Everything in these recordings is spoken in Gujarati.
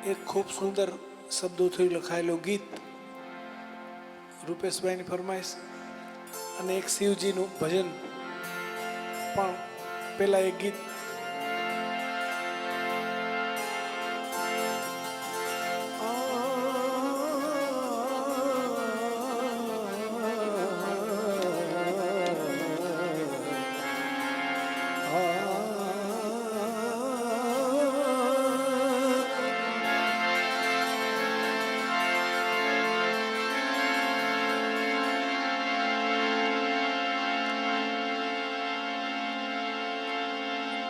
એક ખૂબ સુંદર શબ્દોથી લખાયેલું ગીત રૂપેશભાઈની ફરમાઈશ અને એક શિવજીનું ભજન પણ પેલા એક ગીત.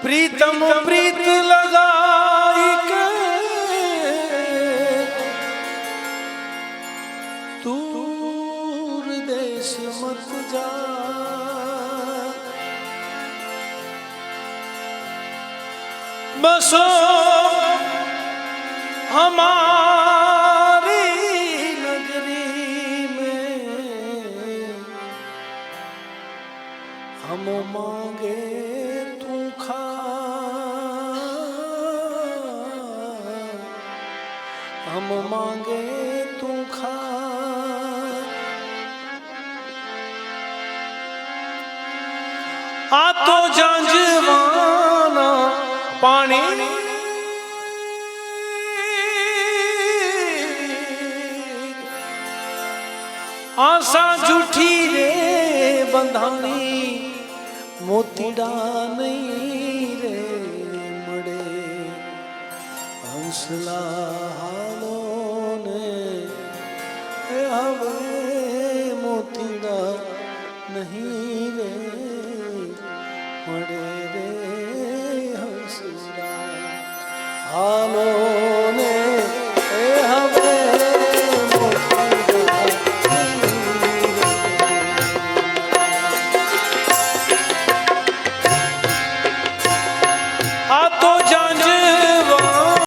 प्रीतम प्रीत लगाई के दूर देश मत जा। बसो हमारी नगरी में हम मांगे ખા હમ માંગે તું ખા આ તો જાંજવાના પાણી આશા જૂઠી રે બંધાણી મોતીડા નહીં રે મળે. હંસલા હાલો ને હવે મોતીડા નહીં રે મળે રે હંસલા હાલો